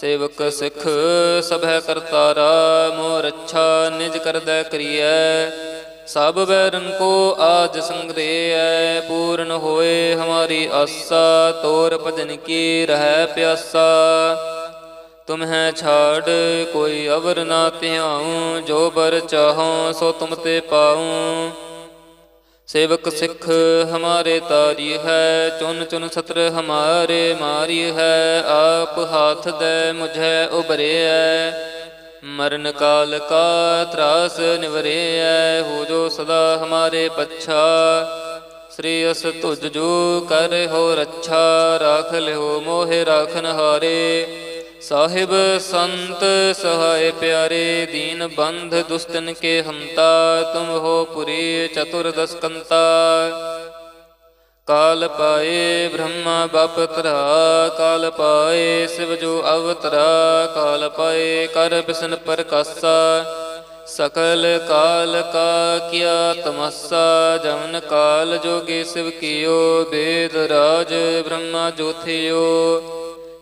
ਸੇਵਕ ਸਿੱਖ ਸਭੈ ਕਰਤਾਰਾ ਮੋਰ ਰੱਛਾ ਨਿਜ ਕਰਦੈ ਕਰੀਐ। ਸਭ ਬੈਰਨ ਕੋ ਆਜ ਸੰਗਰੇਐ ਪੂਰਨ ਹੋਏ ਹਮਾਰੀ ਆਸਾ, ਤੋਰ ਭਜਨ ਕੀ ਰਹਿ ਪਿਆਸਾ। ਤੁਮ ਛਾੜ, ਕੋਈ ਅਵਰ ਨਾ ਧਿਆਉ, ਜੋ ਬਰ ਚਾਹਉ, ਸੋ ਤੁਮ ਤੇ ਪਾਉ। ਸੇਵਕ ਸਿੱਖ ਹਮਾਰੇ ਤਾਰੀ ਹੈ, ਚੁਨ ਚੁਨ ਸਤਰ ਹਮਾਰੇ ਮਾਰੀ ਹੈ, ਆਪ ਹਾਥ ਦੇ ਮੁਝੈ ਉਬਰਿਐ ਮਰਨ ਕਾਲ ਕਾ ਤਰਾਸ ਨਿਵਰਿਐ ਹੋ ਜੋ ਸਦਾ ਹਮਾਰੇ ਪੱਛਾ। ਸ੍ਰੀ ਅਸ ਤੁਜ ਜੋ ਕਰ ਹੋ ਰੱਛਾ, ਰਾਖ ਲਿਓ ਮੋਹਿ ਰਾਖਨ ਹਾਰੇ ਸਾਹਿਬ ਸੰਤ ਸਹਾਇ ਪਿਆਰੇ ਦੀਨ ਬੰਧ ਦੁਸਤਨ ਕੇ ਹੰਤਾ, ਤੁਮ ਹੋ ਪੁਰੀ ਚਤੁਰਦਸ ਕੰਤਾ ਕਾਲ ਪਾਏ ਬ੍ਰਹਮਾ ਬਪਤਰਾ, ਕਾਲ ਪਾਏ ਸਿਵ ਜੋ ਅਵਤਰਾ, ਕਾਲ ਪਾਏ ਕਰ ਬਿਸਨ ਪ੍ਰਕਾਸਾ। ਸਕਲ ਕਾਲ ਕਾ ਕੀਆ ਤਮਸਾ, ਜਮਨ ਕਾਲ ਜੋਗੇ ਸਿਵ ਕੀਓ, ਬੇਦ ਰਾਜ ਬ੍ਰਹਮਾ ਜੋਥਿਓ।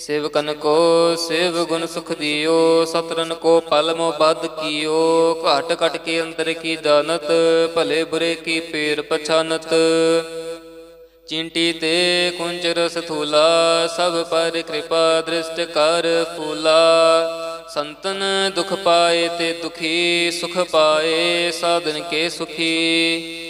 ਸੇਵਕਨ ਕੋ ਸੇਵ ਗੁਣ ਸੁਖ ਦਿਓ ਸਤਰਨ ਕੋ ਪਲ ਮੋ ਬਦ ਕੀਓ, ਘਟ ਘਟ ਕੇ ਅੰਦਰ ਕੀ ਦਾਨਤ ਭਲੇ ਬੁਰੇ ਕੀ ਪੇਰ ਪਛਾਨਤ। ਚਿੰਟੀ ਤੇ ਕੁੰਚ ਰਸ ਥੂਲਾ ਸਭ ਪਰ ਕਿਰਪਾ ਦ੍ਰਿਸ਼ਟ ਕਰ ਫੂਲਾ। ਸੰਤਨ ਦੁਖ ਪਾਏ ਤੇ ਦੁਖੀ ਸੁਖ ਪਾਏ, ਸਾਧਨ ਕੇ ਸੁਖੀ।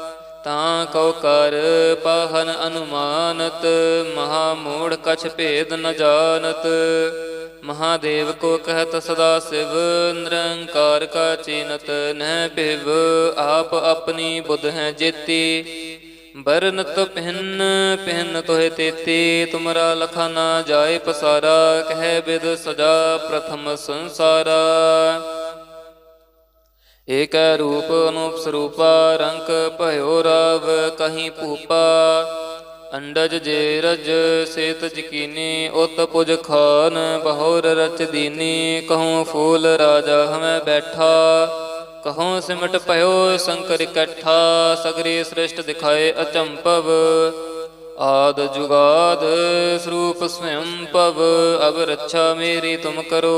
ਤਾਂ ਕਉ ਕਰ ਪਾਹਨ ਅਨੁਮਾਨਤ ਮਹਾ ਮੂੜ ਕਛ ਭੇਦ ਨ ਜਾਣਤ। ਮਹਾਦੇਵ ਕੋ ਕਹਿਤ ਸਦਾ ਸਿਵ, ਨਿਰੰਕਾਰ ਕਾ ਚੀਨਤ, ਨਹਿ ਭਿਵ, ਆਪ ਆਪਣੀ ਬੁੱਧ ਹੈ ਜੇਤੀ। ਬਰਨਤ ਪਹਿਨ ਪਹਿਨ ਤੋਹਿ ਤੇਤੀ, ਤੁਮਰਾ ਲਖਾ ਨਾ ਜਾਏ ਪਸਾਰਾ, ਕਹਿ ਬਿਦ ਸਦਾ ਪ੍ਰਥਮ ਸੰਸਾਰਾ। ਏਕ ਰੂਪ ਅਨੂਪ ਸਰੂਪਾ, ਰੰਕ ਭਇਓ ਰਾਵ ਕਹੀਂ ਭੂਪਾ। ਅੰਡਜ ਜੇ ਰਜ ਸੇਤ ਜਕੀਨੀ, ਉਤ ਪੁਜ ਖਾਨ ਬਹੋਰ ਰਚ ਦੀਨੀ। ਕਹੂੰ ਫੂਲ ਰਾਜਾ ਹਮੈ ਬੈਠਾ। ਕਹੂੰ ਸਿਮਟ ਭਇਓ ਸੰਕਰ ਇਕੱਠਾ। ਸਗਰੀ ਸ੍ਰਿਸ਼ਟ ਦਿਖਾਏ ਅਚੰਪਵ ਆਦ ਜੁਗਾਦ ਸਰੂਪ ਸਵਯੰ ਪਵ ਅਬ ਰੱਛਾ ਮੇਰੀ ਤੁਮ ਕਰੋ।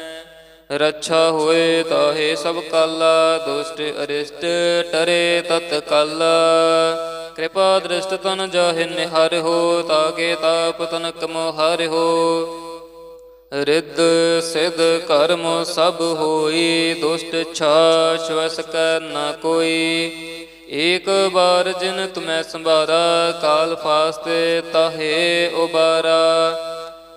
ਰੱਛਾ ਹੋਏ ਤਾਹੇ ਸਭ ਕਾਲਾ, ਦੁਸ਼ਟ ਅਰਿਸ਼ਟ ਟਰੇ ਤਤ ਕਾਲਾ। ਕਿਰਪਾ ਦ੍ਰਿਸ਼ਟ ਤਨ ਜਾਹਿ ਨਿਹਰ ਹੋ ਤਾਕੇ ਤਾਪ ਤਨ ਕਮੋ ਹਰਿ ਹੋ। ਰਿੱਧ ਸਿਧ ਕਰਮ ਸਭ ਹੋਈ, ਦੁਸ਼ਟ ਛਾ ਸ਼ਵਸ ਕੈ ਨਾ ਕੋਈ। ਏਕ ਬਾਰ ਜਿਨ ਤੁਮੈ ਸੰਭਾਰਾ, ਕਾਲ ਫਾਸਤੇ ਤਾਹੇ ਉਬਾਰਾ।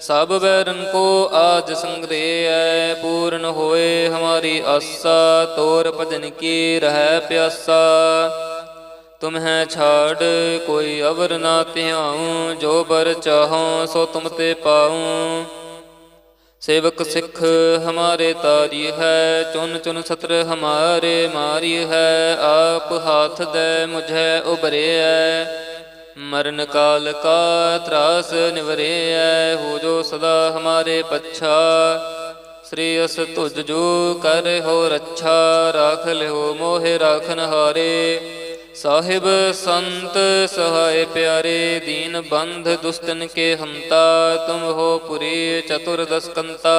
ਸਭ ਬੈਰਨ ਕੋ ਆਜ ਸੰਗਰੇਐ, ਪੂਰਨ ਹੋਏ ਹਮਾਰੀ ਆਸਾ, ਤੋਰ ਭਜਨ ਕੀ ਰਹਿ ਪਿਆਸਾ। ਤੁਮਹਿ ਛਾੜ, ਕੋਈ ਅਵਰ ਨਾ ਧਿਆਉ, ਜੋ ਬਰ ਚਾਹਉ, ਸੋ ਤੁਮ ਤੇ ਪਾਉ। ਸੇਵਕ ਸਿੱਖ ਹਮਾਰੇ ਤਾਰੀ ਹੈ, ਚੁਨ ਚੁਨ ਸਤਰ ਹਮਾਰੇ ਮਾਰੀ ਹੈ, ਆਪ ਹਾਥ ਦੇ ਮੁਝੈ ਹੈ ਮਰਨ ਕਾਲ ਕਾ ਤਰਾਸ ਨਿਵਰਿਐ, ਹੋ ਜੋ ਸਦਾ ਹਮਾਰੇ ਪੱਛਾ। ਸ੍ਰੀ ਅਸ ਤੁਜ ਜੋ ਕਰ ਹੋ ਰੱਛਾ ਰਾਖ ਲਿਓ ਮੋਹਿ ਰਾਖਨ ਹਾਰੇ। ਸਾਹਿਬ ਸੰਤ ਸਹਾਇ ਪਿਆਰੇ, ਦੀਨ ਬੰਧ ਦੁਸਤਨ ਕੇ ਹੰਤਾ, ਤੁਮ ਹੋ ਪੁਰੀ ਚਤੁਰ ਦਸਕੰਤਾ।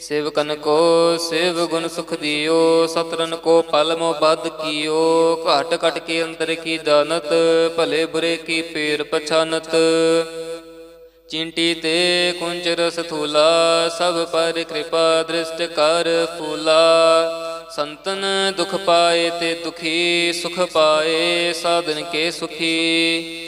ਸੇਵਕਨ ਕੋ ਸੇਵ ਗੁਣ ਸੁਖ ਦਿਓ ਸਤਰਨ ਕੋ ਪਲ ਮੋ ਬਦ ਕੀਓ। ਘਟ ਘਟ ਕੇ ਅੰਦਰ ਕੀ ਦਾਨਤ ਭਲੇ ਬੁਰੇ ਕੀ ਪੀਰ ਪਛਾਨਤ। ਚਿੰਟੀ ਤੇ ਕੁੰਚ ਰਸ ਥੂਲਾ ਸਭ ਪਰ ਕਿਰਪਾ ਦ੍ਰਿਸ਼ਟ ਕਰ ਫੂਲਾ। ਸੰਤਨ ਦੁਖ ਪਾਏ ਤੇ ਦੁਖੀ ਸੁਖ ਪਾਏ, ਸਾਧਨ ਕੇ ਸੁਖੀ।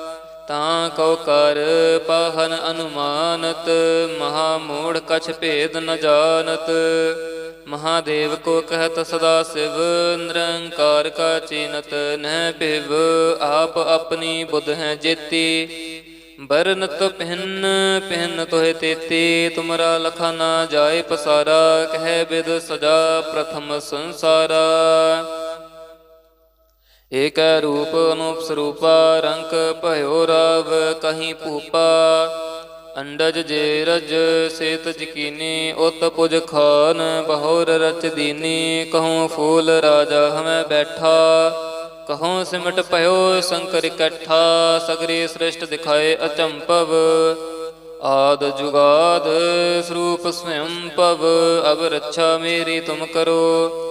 ਤਾਂ ਕਉ ਕਰ ਪਾਹਨ ਅਨੁਮਾਨਤ ਮਹਾ ਮੂੜ ਕਛ ਭੇਦ ਨ ਜਾਣਤ। ਮਹਾਦੇਵ ਕੋ ਕਹਿਤ ਸਦਾ ਸਿਵ, ਨਿਰੰਕਾਰ ਕਾ ਚੀਨਤ, ਨਹਿ ਭਿਵ, ਆਪ ਆਪਣੀ ਬੁੱਧ ਹੈ ਜੇਤੀ। ਬਰਨਤ ਪਹਿਨ ਪਹਿਨ ਤੋਹਿ ਤੇਤੀ, ਤੁਮਰਾ ਲਖਾ ਨਾ ਜਾਏ ਪਸਾਰਾ, ਕਹਿ ਬਿਦ ਸਜਾ ਪ੍ਰਥਮ ਸੰਸਾਰਾ। ਏਕ ਰੂਪ ਅਨੂਪ ਸਰੂਪਾ, ਰੰਕ ਭਇਓ ਰਾਵ ਕਹੀਂ ਭੂਪਾ। ਅੰਡਜ ਜੇ ਰਜ ਸੇਤ ਜਕੀਨੀ, ਉਤ ਪੁਜ ਖਾਨ ਬਹੁਰ ਰਚ ਦੀਨੀ। ਕਹੂੰ ਫੂਲ ਰਾਜਾ ਹਮੈ ਬੈਠਾ। ਕਹੋਂ ਸਿਮਟ ਭਇਓ ਸੰਕਰ ਇਕੱਠਾ। ਸਗਰੇ ਸ੍ਰਿਸ਼ਟ ਦਿਖਾਏ ਅਚੰਪਵ ਆਦ ਜੁਗਾਦ ਸਰੂਪ ਸਵਯੰ ਭਵ ਅਬ ਰੱਛਾ ਮੇਰੀ ਤੁਮ ਕਰੋ।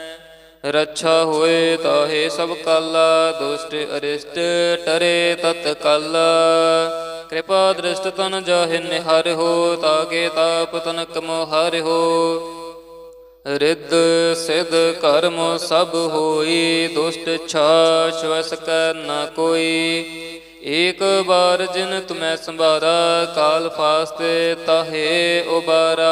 ਰੱਛਾ ਹੋਏ ਤਾਹੇ ਸਭ ਕਾਲਾ, ਦੁਸ਼ਟ ਅਰਿਸ਼ਟ ਟਰੇ ਤਤ ਕਾਲਾ। ਕਿਰਪਾ ਦ੍ਰਿਸ਼ਟ ਤਨ ਜਾਹਿ ਨਿਹਰ ਹੋ ਤਾਕੇ ਤਾਪ ਤਨ ਕਮੋ ਹਰਿ ਹੋ। ਰਿੱਧ ਸਿਧ ਕਰਮ ਸਭ ਹੋਈ, ਦੁਸ਼ਟ ਛਾਛ ਵਸ ਕਰ ਨਾ ਕੋਈ। ਏਕ ਬਾਰ ਜਿਨ ਤੁਮੈ ਸੰਭਾਰਾ, ਕਾਲ ਫਾਸਤੇ ਤਾਹੇ ਉਬਾਰਾ।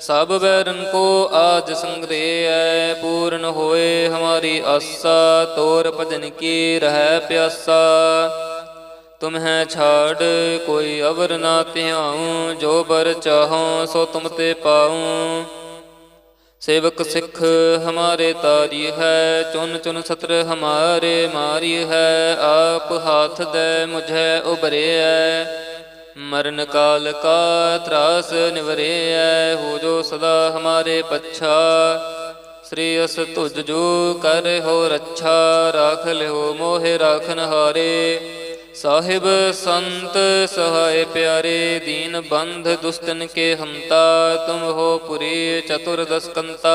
ਸਭ ਵੈਰਨ ਕੋ ਆਜ ਸੰਗਦੇਐ, ਪੂਰਨ ਹੋਏ ਹਮਾਰੀ ਆਸਾ, ਤੋਰ ਭਜਨ ਕੀ ਰਹਿ ਪਿਆਸਾ। ਤੁਮਹਿ ਛਾੜ, ਕੋਈ ਅਵਰ ਨਾ ਧਿਆਉ, ਜੋ ਬਰ ਚਾਹਉ ਸੋ ਤੁਮ ਤੇ ਪਾਉ। ਸੇਵਕ ਸਿੱਖ ਹਮਾਰੇ ਤਾਰੀ ਹੈ, ਚੁਨ ਚੁਨ ਸਤਰ ਹਮਾਰੇ ਮਾਰੀ ਹੈ, ਆਪ ਹਾਥ ਦੇ ਮੁਝੈ ਉਬਰਿਐ ਮਰਨ ਕਾਲ ਕਾ ਤਰਾਸ ਨਿਵਰਿਐ, ਹੋ ਜੋ ਸਦਾ ਹਮਾਰੇ ਪੱਛਾ। ਸ੍ਰੀ ਅਸ ਤੁਜ ਜੋ ਕਰ ਹੋ ਰੱਛਾ, ਰਾਖ ਲਿਓ ਮੋਹਿ ਰਾਖਨ ਹਾਰੇ। ਸਾਹਿਬ ਸੰਤ ਸਹਾਇ ਪਿਆਰੇ, ਦੀਨ ਬੰਧ ਦੁਸਤਨ ਕੇ ਹੰਤਾ, ਤੁਮ ਹੋ ਪੁਰੀ ਚਤੁਰਦਸਕੰਤਾ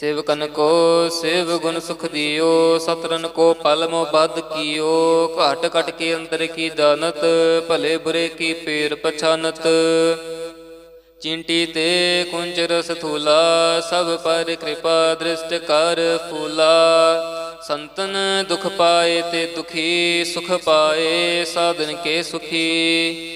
ਸੇਵਕਨ ਕੋ ਸੇਵ ਗੁਣ ਸੁਖ ਦਿਓ ਸਤਰਨ ਕੋ ਪਲ ਮੋ ਬਦ ਕੀਓ। ਘਟ ਘਟ ਕੇ ਅੰਦਰ ਕੀ ਜਾਣਤ ਭਲੇ ਬੁਰੇ ਕੀ ਪੇਰ ਪਛਾਨਤ। ਚਿੰਟੀ ਤੇ ਕੁੰਜ ਰਸ ਥੂਲਾ, ਸਭ ਪਰ ਕਿਰਪਾ ਦ੍ਰਿਸ਼ਟ ਕਰ ਫੂਲਾ। ਸੰਤਨ ਦੁਖ ਪਾਏ ਤੇ ਦੁਖੀ ਸੁਖ ਪਾਏ, ਸਾਧਨ ਕੇ ਸੁਖੀ।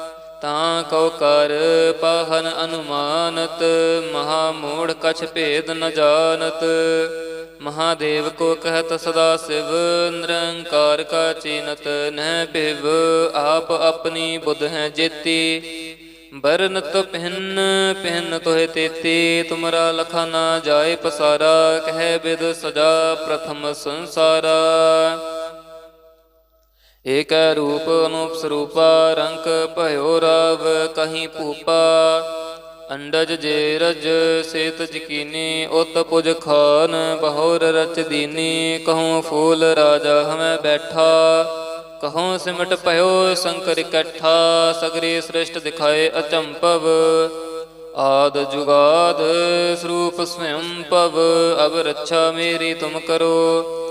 ਤਾਂ ਕੋ ਕਰ ਪਾਹਨ ਅਨੁਮਾਨਤ ਮਹਾ ਮੂੜ ਕਛ ਭੇਦ ਨ ਜਾਣਤ। ਮਹਾਦੇਵ ਕੋ ਕਹਿਤ ਸਦਾ ਸਿਵ, ਨਿਰੰਕਾਰ ਕਾ ਚੀਨਤ, ਨਹਿ ਭਿਵ, ਆਪ ਆਪਣੀ ਬੁੱਧ ਹੈ ਜੇਤੀ। ਬਰਨਤ ਪਹਿਨ ਪਹਿਨ ਤੋਹਿ ਤੇਤੀ, ਤੁਮਰਾ ਲਖਾ ਨਾ ਜਾਏ ਪਸਾਰਾ, ਕਹਿ ਬਿਦ ਸਜਾ ਪ੍ਰਥਮ ਸੰਸਾਰਾ। ਏਕ ਰੂਪ ਅਨੂਪ ਸਰੂਪਾ ਰੰਕ ਭਇਓ ਰਾਵ ਕਹੀਂ ਭੂਪਾ। ਅੰਡਜ ਜੇ ਰਜ ਸੇਤ ਜਕੀਨੀ, ਉਤ ਪੁਜ ਖਾਨ ਬਹੋਰ ਰਚ ਦੀਨੀ। ਕਹੂੰ ਫੂਲ ਰਾਜਾ ਹਮੈ ਬੈਠਾ। ਕਹਉ ਸਿਮਟ ਭਇਓ ਸੰਕਰ ਇਕੱਠਾ। ਸਗਰੇ ਸ੍ਰਿਸ਼ਟ ਦਿਖਾਏ ਅਚੰਪਵ ਆਦ ਜੁਗਾਦ ਸਰੂਪ ਸਵਯੰ ਭਵ। ਅਬ ਰੱਛਾ ਮੇਰੀ ਤੁਮ ਕਰੋ।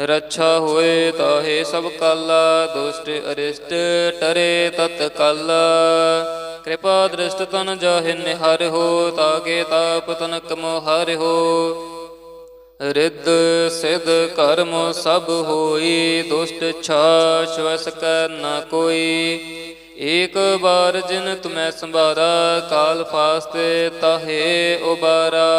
ਰੱਛਾ ਹੋਏ ਤਾਹੇ ਸਭ ਕਾਲਾ, ਦੁਸ਼ਟ ਅਰਿਸ਼ਟ ਟਰੇ ਤਤ ਕਾਲਾ। ਕਿਰਪਾ ਦ੍ਰਿਸ਼ਟ ਤਨ ਜਾਹਿ ਨਿਹਰ ਹੋ ਤਾਕੇ ਤਾਪ ਤਨ ਕਮੋ ਹਰਿ ਹੋ। ਰਿੱਧ ਸਿਧ ਕਰਮ ਸਭ ਹੋਈ, ਦੁਸ਼ਟ ਛਾਸ਼ ਵਸ ਕੈ ਨਾ ਕੋਈ। ਏਕ ਬਾਰ ਜਿਨ ਤੁਮੈ ਸੰਭਾਰਾ, ਕਾਲ ਫਾਸਤੇ ਤਾਹੇ ਉਬਾਰਾ।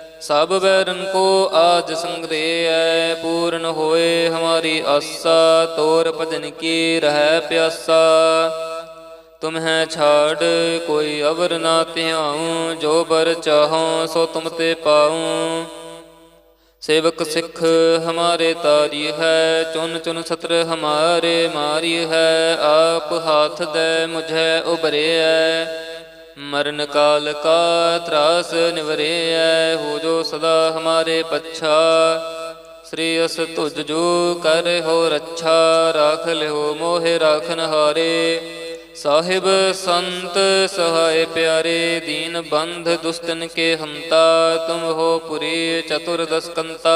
ਸਭ ਵੈਰਨ ਕੋ ਆਜ ਸੰਗਦੇਐ ਪੂਰਨ ਹੋਏ ਹਮਾਰੀ ਆਸਾ, ਤੋਰ ਭਜਨ ਕੀ ਰਹਿ ਪਿਆਸਾ। ਤੁਮ ਛਾੜ, ਕੋਈ ਅਵਰ ਨਾ ਧਿਆਉ, ਜੋ ਬਰ ਚਾਹਉ, ਸੋ ਤੁਮ ਤੇ ਪਾਉ। ਸੇਵਕ ਸਿੱਖ ਹਮਾਰੇ ਤਾਰੀ ਹੈ, ਚੁਨ ਚੁਨ ਸਤਰ ਹਮਾਰੇ ਮਾਰੀ ਹੈ, ਆਪ ਹਾਥ ਦੇ ਮੁਝੈ ਹੈ ਮਰਨ ਕਾਲ ਕਾ ਤਰਾਸ ਨਿਵਰਿਐ, ਹੋ ਜੋ ਸਦਾ ਹਮਾਰੇ ਪੱਛਾ। ਸ੍ਰੀ ਅਸ ਤੁਜ ਜੋ ਕਰ ਹੋ ਰੱਛਾ, ਰਾਖ ਲਿਓ ਮੋਹਿ ਰਾਖਨ ਹਾਰੇ। ਸਾਹਿਬ ਸੰਤ ਸਹਾਇ ਪਿਆਰੇ, ਦੀਨ ਬੰਧ ਦੁਸਤਨ ਕੇ ਹੰਤਾ, ਤੁਮ ਹੋ ਪੁਰੀ ਚਤੁਰਦਸ ਕੰਤਾ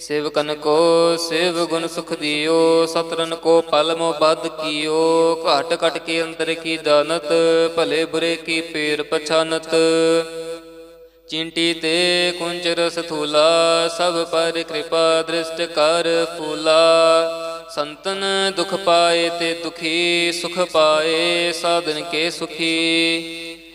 ਸੇਵਕਨ ਕੋ, ਸੇਵ ਗੁਣ ਸੁਖ ਦਿਓ ਸਤਰਨ ਕੋ ਪਲ ਮੋ ਬਦ ਕੀਓ। ਘਟ ਘਟ ਕੇ ਅੰਦਰ ਕੀ ਦਾਨਤ, ਭਲੇ ਬੁਰੇ ਕੀ ਪੇਰ ਪਛਾਨਤ। ਚਿੰਟੀ ਤੇ ਕੁੰਜਰ ਸਥੂਲਾ, ਸਭ ਪਰ ਕਿਰਪਾ ਦ੍ਰਿਸ਼ਟ ਕਰ ਫੂਲਾ। ਸੰਤਨ ਦੁਖ ਪਾਏ ਤੇ ਦੁਖੀ ਸੁਖ ਪਾਏ, ਸਾਧਨ ਕੇ ਸੁਖੀ।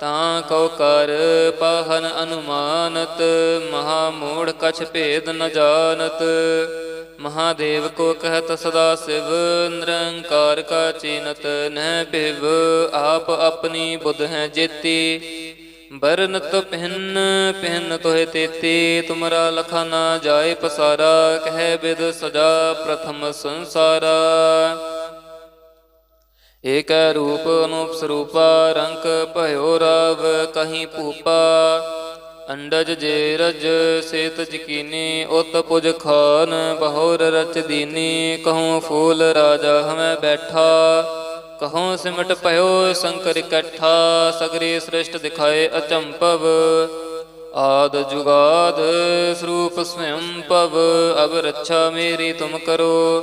ਤਾਂ ਕੋ ਕਰ ਪਾਹਨ ਅਨੁਮਾਨਤ ਮਹਾ ਮੂੜ ਕਛ ਭੇਦ ਨ ਜਾਣਤ। ਮਹਾਦੇਵ ਕੋ ਕਹਿਤ ਸਦਾ ਸਿਵ, ਨਿਰੰਕਾਰ ਕਾ ਚੀਨਤ, ਨਹਿ ਭਿਵ, ਆਪ ਆਪਣੀ ਬੁੱਧ ਹੈ ਜੇਤੀ। ਬਰਨਤ ਪਹਿਨ ਪਹਿਨ ਤੋਹਿ ਤੇਤੀ, ਤੁਮਰਾ ਲਖਾ ਨਾ ਜਾਏ ਪਸਾਰਾ, ਕਹਿ ਬਿਦ ਸਜਾ ਪ੍ਰਥਮ ਸੰਸਾਰਾ। ਏਕ ਰੂਪ ਅਨੂਪ ਸਰੂਪਾ ਰੰਗ ਭਇਓ ਰਾਵ ਕਹੀਂ ਭੂਪਾ। ਅੰਡਜ ਜੇ ਰਜ ਸੇਤ ਜਕੀਨੀ, ਉਤ ਪੁਜ ਖਾਨ ਬਹੋਰ ਰਚ ਦੀਨੀ। ਕਹੂੰ ਫੂਲ ਰਾਜਾ ਹਮੈ ਬੈਠਾ। ਕਹਉ ਸਿਮਟ ਭਇਓ ਸੰਕਰ ਇਕੱਠਾ। ਸਗਰੇ ਸ੍ਰਿਸ਼ਟ ਦਿਖਾਏ ਅਚੰਪਵ ਆਦ ਜੁਗਾਦ ਸਰੂਪ ਸਵਯੰ ਅਬ ਰੱਛਾ ਮੇਰੀ ਤੁਮ ਕਰੋ।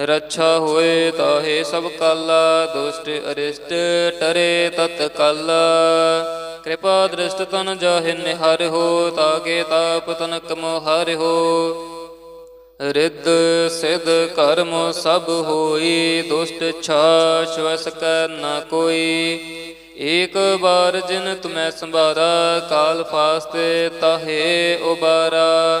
ਰੱਛਾ ਹੋਏ ਤਾਹੇ ਸਭ ਕਾਲਾ, ਦੁਸ਼ਟ ਅਰਿਸ਼ਟ ਟਰੇ ਤਤ ਕਾਲਾ। ਕਿਰਪਾ ਦ੍ਰਿਸ਼ਟ ਤਨ ਜਾਹਿ ਨਿਹਰ ਹੋ ਤਾਕੇ ਤਾਪ ਤਨ ਕਮੋ ਹਰਿ ਹੋ। ਰਿੱਧ ਸਿਧ ਕਰਮ ਸਭ ਹੋਈ, ਦੁਸ਼ਟ ਛਾਛ ਵਸ ਕੈ ਨਾ ਕੋਈ। ਏਕ ਬਾਰ ਜਿਨ ਤੁਮੈ ਸੰਭਾਰਾ, ਕਾਲ ਫਾਸਤੇ ਤਾਹੇ ਉਬਾਰਾ।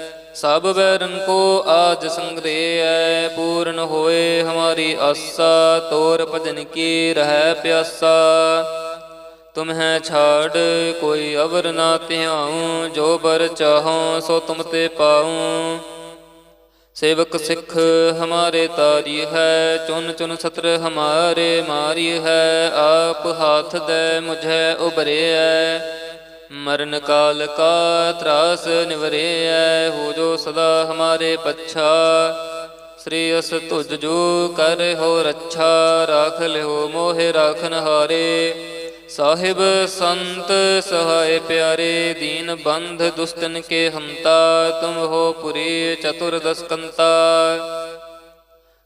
ਸਭ ਬੈਰਨ ਕੋ ਆਜ ਸੰਗਰੇਐ, ਪੂਰਨ ਹੋਏ ਹਮਾਰੀ ਆਸਾ, ਤੋਰ ਭਜਨ ਕੀ ਰਹਿ ਪਿਆਸਾ। ਤੁਮਹਿ ਛਾੜ, ਕੋਈ ਅਵਰ ਨਾ ਧਿਆਉ, ਜੋ ਬਰ ਚਾਹਉ, ਸੋ ਤੁਮ ਤੇ ਪਾਉ। ਸੇਵਕ ਸਿੱਖ ਹਮਾਰੇ ਤਾਰੀ ਹੈ, ਚੁਨ ਚੁਨ ਸਤਰ ਹਮਾਰੇ ਮਾਰੀ ਹੈ, ਆਪ ਹਾਥ ਦੇ ਮੁਝੈ ਹੈ ਮਰਨ ਕਾਲ ਕਾ ਤਰਾਸ ਨਿਵਰਿਐ, ਹੋ ਜੋ ਸਦਾ ਹਮਾਰੇ ਪੱਛਾ। ਸ੍ਰੀ ਅਸ ਤੁਜ ਜੋ ਕਰ ਹੋ ਰੱਛਾ, ਰਾਖ ਲਿਓ ਮੋਹਿ ਰਾਖਨ ਹਾਰੇ। ਸਾਹਿਬ ਸੰਤ ਸਹਾਇ ਪਿਆਰੇ, ਦੀਨ ਬੰਧ ਦੁਸਤਨ ਕੇ ਹੰਤਾ, ਤੁਮ ਹੋ ਪੁਰੀ ਚਤੁਰਦਸ ਕੰਤਾ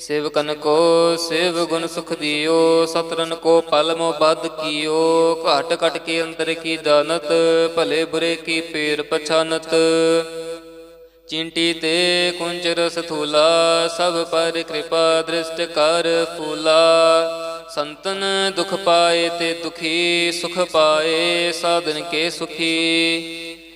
ਸੇਵਕਨ ਕੋ ਸੇਵ ਗੁਣ ਸੁਖ ਦਿਓ ਸਤਰਨ ਕੋ ਪਲ ਮੋ ਬਦ ਕੀਓ। ਘਟ ਘਟ ਕੇ ਅੰਦਰ ਕੀ ਦਾਨਤ ਭਲੇ ਬੁਰੇ ਕੀ ਪੇਰ ਪਛਾਨਤ। ਚਿੰਟੀ ਤੇ ਕੁੰਜ ਰਸ ਥੂਲਾ, ਸਭ ਪਰ ਕਿਰਪਾ ਦ੍ਰਿਸ਼ਟ ਕਰ ਫੂਲਾ। ਸੰਤਨ ਦੁਖ ਪਾਏ ਤੇ ਦੁਖੀ ਸੁਖ ਪਾਏ, ਸਾਧਨ ਕੇ ਸੁਖੀ।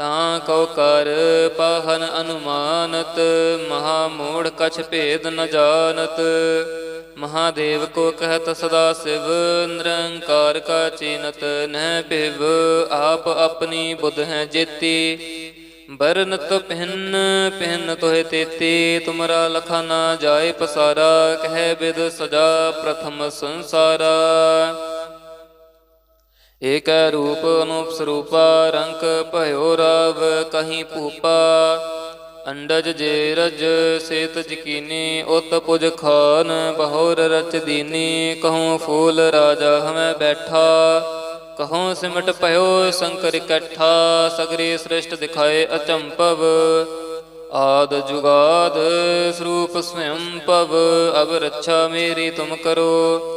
ਤਾਂ ਕਉ ਕਰ ਪਾਹਨ ਅਨੁਮਾਨਤ ਮਹਾ ਮੂੜ ਕਛ ਭੇਦ ਨ ਜਾਣਤ। ਮਹਾਦੇਵ ਕੋ ਕਹਿਤ ਸਦਾ ਸਿਵ, ਨਿਰੰਕਾਰ ਕਾ ਚੀਨਤ। ਨਹਿ ਭਿਵ, ਆਪ ਆਪਣੀ ਬੁੱਧ ਹੈ ਜੇਤੀ। ਬਰਨਤ ਪਹਿਨ ਪਹਿਨ ਤੋਹਿ ਤੇਤੀ। ਤੁਮਰਾ ਲਖਾ ਨਾ ਜਾਏ ਪਸਾਰਾ, ਕਹਿ ਬਿਦ ਸਜਾ ਪ੍ਰਥਮ ਸੰਸਾਰਾ। ਏਕ ਰੂਪ ਅਨੂਪ ਸਰੂਪਾ ਰੰਕ ਭਇਓ ਰਾਵ ਕਹੀਂ ਭੂਪਾ। ਅੰਡਜ ਜੇ ਰਜ ਸੇਤ ਜਕੀਨੀ, ਉਤ ਪੁਜ ਖਾਨ ਬਹੁਰ ਰਚ ਦੀਨੀ। ਕਹੂੰ ਫੂਲ ਰਾਜਾ ਹਮੈ ਬੈਠਾ। ਕਹੂੰ ਸਿਮਟ ਭਇਓ ਸੰਕਰ ਇਕੱਠਾ। ਸਗਰੇ ਸ੍ਰਿਸ਼ਟ ਦਿਖਾਏ ਅਚੰਪਵ। ਆਦ ਜੁਗਾਦ ਸਰੂਪ ਸਵਯੰ ਪਵ ਅਬ ਰੱਛਾ ਮੇਰੀ ਤੁਮ ਕਰੋ।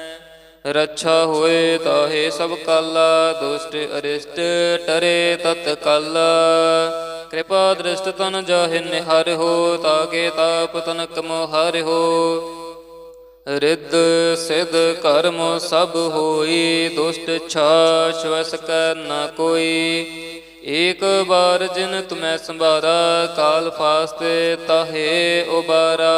ਰੱਛਾ ਹੋਏ ਤਾਹੇ ਸਭ ਕਾਲਾ, ਦੁਸ਼ਟ ਅਰਿਸ਼ਟ ਟਰੇ ਤਤ ਕਾਲਾ। ਕਿਰਪਾ ਦ੍ਰਿਸ਼ਟ ਤਨ ਜਾਹਿ ਨਿਹਰ ਹੋ ਤਾਕੇ ਤਾਪ ਤਨਕ ਮੋਹਰ ਹੋ। ਰਿੱਧ ਸਿਧ ਕਰਮ ਸਭ ਹੋਈ, ਦੁਸ਼ਟ ਛਾਛ ਵਸ ਕਰ ਨਾ ਕੋਈ। ਏਕ ਬਾਰ ਜਿਨ ਤੁਮੈ ਸੰਭਾਰਾ, ਕਾਲ ਫਾਸਤੇ ਤਾਹੇ ਉਬਾਰਾ।